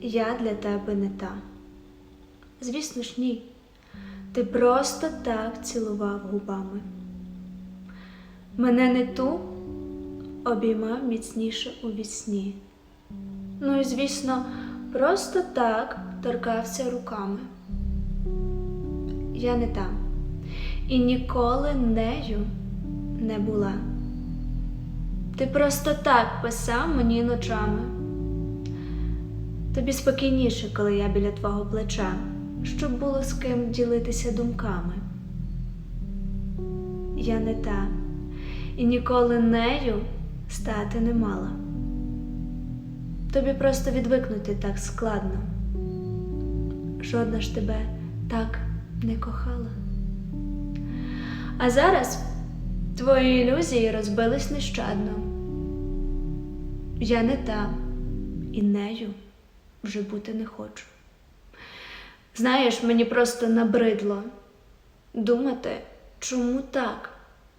я для тебе не та. Звісно ж, ні. Ти просто так цілував губами. Мене не ту обіймав міцніше у вісні. Ну і, звісно, просто так торкався руками. Я не та і ніколи нею не була. Ти просто так писав мені ночами. Тобі спокійніше, коли я біля твого плеча, щоб було з ким ділитися думками. Я не та і ніколи нею стати не мала. Тобі просто відвикнути так складно. Жодна ж тебе так не кохала. А зараз твої ілюзії розбились нещадно. Я не та і нею вже бути не хочу. Знаєш, мені просто набридло думати, чому так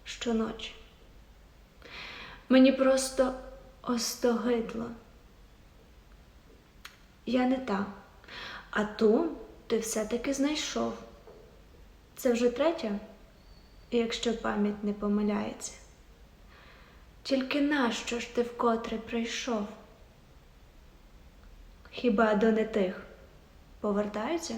щоночі. Мені просто остогидло. Я не та, а ту ти все-таки знайшов. Це вже третя, якщо пам'ять не помиляється. Тільки нащо ж ти вкотре прийшов? Хіба до не тих повертаються?